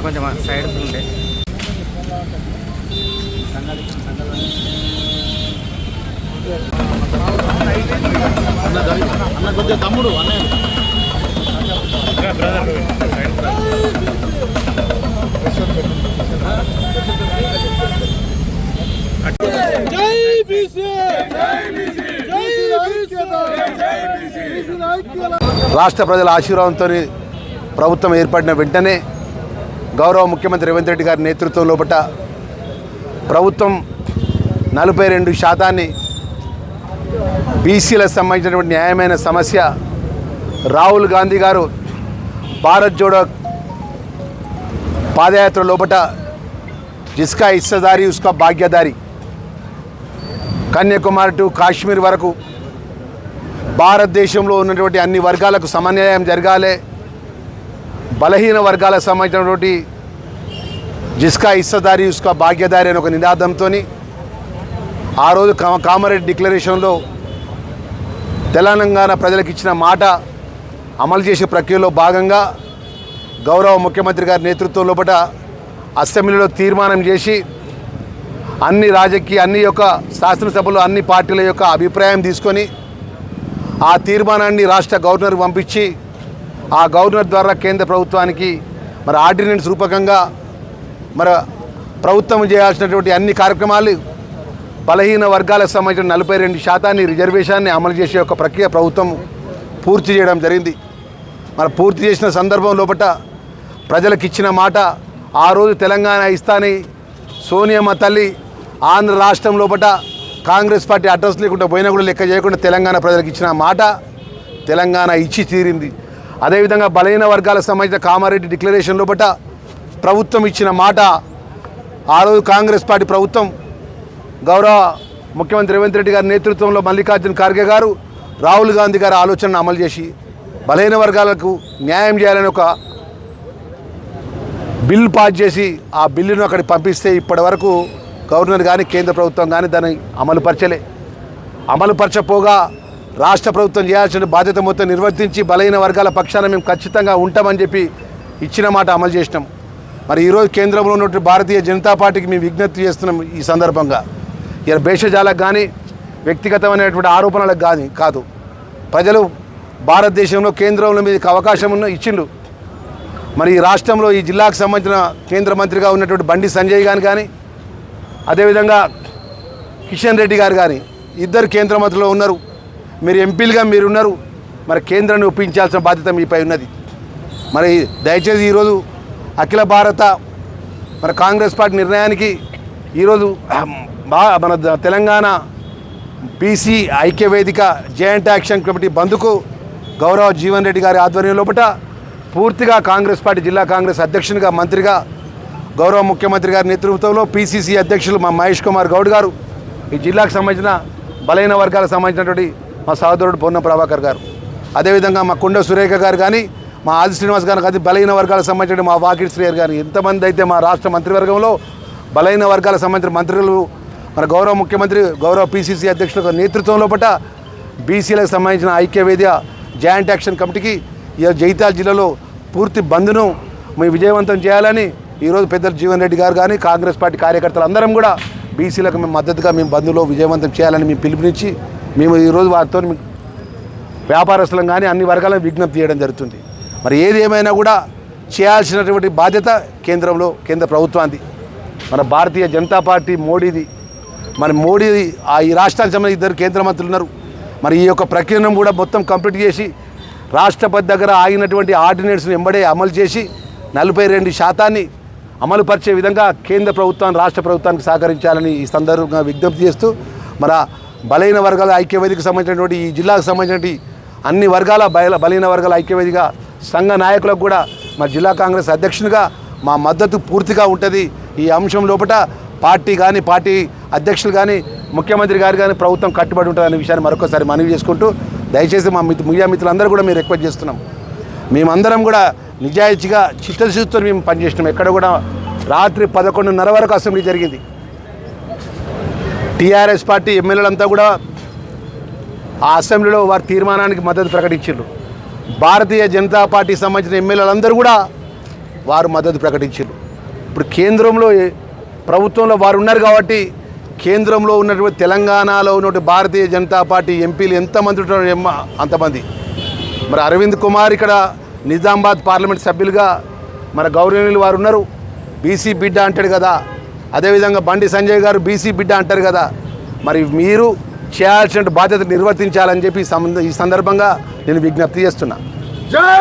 కొంచెం సైడ్ ఉండే అన్న కొంచెం తమ్ముడు అన్నయ్య రాష్ట్ర ప్రజల ఆశీర్వాదంతో ప్రభుత్వం ఏర్పడిన వెంటనే గౌరవ ముఖ్యమంత్రి రేవంత్ రెడ్డి గారి నేతృత్వం లోపట ప్రభుత్వం నలభై రెండు శాతాన్ని బీసీలకు సంబంధించినటువంటి న్యాయమైన సమస్య రాహుల్ గాంధీ గారు భారత్ జోడో పాదయాత్ర లోపట జిస్కా ఇస్సదారి ఉస్కా భాగ్యదారి కన్యాకుమారి టు కాశ్మీర్ వరకు భారతదేశంలో ఉన్నటువంటి అన్ని వర్గాలకు సమన్వయం జరగాలి. బలహీన వర్గాలకు సంబంధించినటువంటి జిస్కా ఇస్సదారి ఉస్కా భాగ్యదారి అనే ఒక నినాదంతో ఆ రోజు కా- కామారెడ్డి డిక్లరేషన్లో తెలంగాణ ప్రజలకు ఇచ్చిన మాట అమలు చేసే ప్రక్రియలో భాగంగా గౌరవ ముఖ్యమంత్రి గారి నేతృత్వం లోపల అసెంబ్లీలో తీర్మానం చేసి అన్ని రాజకీయ అన్ని యొక్క శాసనసభలో అన్ని పార్టీల యొక్క అభిప్రాయం తీసుకొని ఆ తీర్మానాన్ని రాష్ట్ర గవర్నర్ పంపించి ఆ గవర్నర్ ద్వారా కేంద్ర ప్రభుత్వానికి మరి ఆర్డినెన్స్ రూపకంగా మరి ప్రభుత్వం చేయాల్సినటువంటి అన్ని కార్యక్రమాలు బలహీన వర్గాలకు సంబంధించిన నలభై రెండు శాతాన్ని రిజర్వేషన్ని అమలు చేసే ఒక ప్రక్రియ ప్రభుత్వం పూర్తి చేయడం జరిగింది. మరి పూర్తి చేసిన సందర్భం లోపల ప్రజలకు ఇచ్చిన మాట ఆ రోజు తెలంగాణ ఇస్తాని సోనియమ్మ తల్లి ఆంధ్ర రాష్ట్రం లోపల కాంగ్రెస్ పార్టీ అడ్రస్ లేకుండా పోయినా కూడా లెక్క చేయకుండా తెలంగాణ ప్రజలకు ఇచ్చిన మాట తెలంగాణ ఇచ్చి తీరింది. అదేవిధంగా బలహీన వర్గాలకు సంబంధించిన కామారెడ్డి డిక్లరేషన్ లోపల ప్రభుత్వం ఇచ్చిన మాట ఆ రోజు కాంగ్రెస్ పార్టీ ప్రభుత్వం గౌరవ ముఖ్యమంత్రి రేవంత్ రెడ్డి గారి నేతృత్వంలో మల్లికార్జున ఖార్గే గారు రాహుల్ గాంధీ గారి ఆలోచనను అమలు చేసి బలహీన వర్గాలకు న్యాయం చేయాలని ఒక బిల్ పాస్ చేసి ఆ బిల్లును అక్కడికి పంపిస్తే ఇప్పటి వరకు గవర్నర్ కానీ కేంద్ర ప్రభుత్వం కానీ దాన్ని అమలుపరచలే. అమలుపరచపోగా రాష్ట్ర ప్రభుత్వం చేయాల్సిన బాధ్యత మొత్తం నిర్వర్తించి బలహీన వర్గాల పక్షాన మేము ఖచ్చితంగా ఉంటామని చెప్పి ఇచ్చిన మాట అమలు చేసినాం. మరి ఈరోజు కేంద్రంలో ఉన్నటువంటి భారతీయ జనతా పార్టీకి మేము విజ్ఞప్తి చేస్తున్నాం ఈ సందర్భంగా. ఇలా భేషజాలకు కానీ వ్యక్తిగతమైనటువంటి ఆరోపణలకు కానీ కాదు. ప్రజలు భారతదేశంలో కేంద్రంలో మీదకి అవకాశం ఉన్న ఇచ్చిండు మరి ఈ రాష్ట్రంలో ఈ జిల్లాకు సంబంధించిన కేంద్ర మంత్రిగా ఉన్నటువంటి బండి సంజయ్ గారు కానీ అదేవిధంగా కిషన్ రెడ్డి గారు కానీ ఇద్దరు కేంద్ర మంత్రులు ఉన్నారు. మీరు ఎంపీలుగా మీరు ఉన్నారు మరి కేంద్రాన్ని ఒప్పించాల్సిన బాధ్యత మీపై ఉన్నది. మరి దయచేసి ఈరోజు అఖిల భారత మన కాంగ్రెస్ పార్టీ నిర్ణయానికి ఈరోజు బా మన తెలంగాణ బీసీ ఐక్యవేదిక జాయింట్ యాక్షన్ కమిటీ బంద్కు గౌరవ జీవన్ రెడ్డి గారి ఆధ్వర్యం లోపల పూర్తిగా కాంగ్రెస్ పార్టీ జిల్లా కాంగ్రెస్ అధ్యక్షునిగా మంత్రిగా గౌరవ ముఖ్యమంత్రి గారి నేతృత్వంలో పీసీసీ అధ్యక్షులు మా మహేష్ కుమార్ గౌడ్ గారు ఈ జిల్లాకు సంబంధించిన బలైన వర్గాలకు సంబంధించినటువంటి మా సహోదరుడు పొన్న ప్రభాకర్ గారు. అదేవిధంగా మా కుండ సురేఖ గారు కానీ మా ఆది శ్రీనివాస్ గారు కానీ బలహీన వర్గాలకు సంబంధించిన మా వాకిట్ శ్రేయర్ గారు ఎంతమంది అయితే మా రాష్ట్ర మంత్రివర్గంలో బలహీన వర్గాలకు సంబంధించిన మంత్రులు మన గౌరవ ముఖ్యమంత్రి గౌరవ పీసీసీ అధ్యక్షుల నేతృత్వంలో లోపల బీసీలకు సంబంధించిన ఐక్యవేద్య జాయింట్ యాక్షన్ కమిటీకి ఈ జైతాల్ జిల్లాలో పూర్తి బంద్ను మేము విజయవంతం చేయాలని ఈరోజు పెద్దలు జీవన్ రెడ్డి గారు కానీ కాంగ్రెస్ పార్టీ కార్యకర్తలు అందరం కూడా బీసీలకు మేము మద్దతుగా మేము బంద్లో విజయవంతం చేయాలని మేము పిలుపునిచ్చి మేము ఈరోజు వారితో వ్యాపారస్తులం కానీ అన్ని వర్గాలను విజ్ఞప్తి చేయడం జరుగుతుంది. మరి ఏది ఏమైనా కూడా చేయాల్సినటువంటి బాధ్యత కేంద్రంలో కేంద్ర ప్రభుత్వానికి మన భారతీయ జనతా పార్టీ మోడీది. మరి మోడీ ఆ ఈ రాష్ట్రానికి సంబంధించి ఇద్దరు కేంద్ర మంత్రులు ఉన్నారు. మరి ఈ యొక్క ప్రక్రియను కూడా మొత్తం కంప్లీట్ చేసి రాష్ట్రపతి దగ్గర ఆగినటువంటి ఆర్డినెన్స్ను ఎంబడే అమలు చేసి నలభై రెండు శాతాన్ని అమలుపరిచే విధంగా కేంద్ర ప్రభుత్వాన్ని రాష్ట్ర ప్రభుత్వానికి సహకరించాలని ఈ సందర్భంగా విజ్ఞప్తి చేస్తూ మన బలహీన వర్గాల ఐక్యవేదికి సంబంధించినటువంటి ఈ జిల్లాకు సంబంధించినటువంటి అన్ని వర్గాల బల బలహీన వర్గాల ఐక్యవేదిగా సంఘ నాయకులకు కూడా మా జిల్లా కాంగ్రెస్ అధ్యక్షునిగా మా మద్దతు పూర్తిగా ఉంటుంది. ఈ అంశం లోపల పార్టీ కానీ పార్టీ అధ్యక్షులు కానీ ముఖ్యమంత్రి గారు కానీ ప్రభుత్వం కట్టుబడి ఉంటుందనే విషయాన్ని మరొకసారి మనవి చేసుకుంటూ దయచేసి మా మిత్ర మీడియా మిత్రులందరూ కూడా మేము రిక్వెస్ట్ చేస్తున్నాం. మేమందరం కూడా నిజాయితీగా చిత్తశుద్ధితో మేము పనిచేసినాం ఎక్కడ కూడా రాత్రి పదకొండున్నర వరకు అసెంబ్లీ జరిగింది. టీఆర్ఎస్ పార్టీ ఎమ్మెల్యేలంతా కూడా ఆ అసెంబ్లీలో వారి తీర్మానానికి మద్దతు ప్రకటించారు భారతీయ జనతా పార్టీ సంబంధించిన ఎమ్మెల్యేలందరూ కూడా వారు మద్దతు ప్రకటించారు ఇప్పుడు కేంద్రంలో ప్రభుత్వంలో వారు ఉన్నారు కాబట్టి కేంద్రంలో ఉన్నటువంటి తెలంగాణలో ఉన్నటువంటి భారతీయ జనతా పార్టీ ఎంపీలు ఎంతమంది ఉంటారు ఎమ్మ అంతమంది. మరి అరవింద్ కుమార్ ఇక్కడ నిజామాబాద్ పార్లమెంట్ సభ్యులుగా మన గౌరవనీయులు వారు ఉన్నారు. బీసీ బిడ్డ అంటాడు కదా అదేవిధంగా బండి సంజయ్ గారు బీసీ బిడ్డ అంటారు కదా మరి మీరు చేయాల్సిన బాధ్యత నిర్వర్తించాలని చెప్పి ఈ సందర్భంగా నేను విజ్ఞప్తి చేస్తున్నా.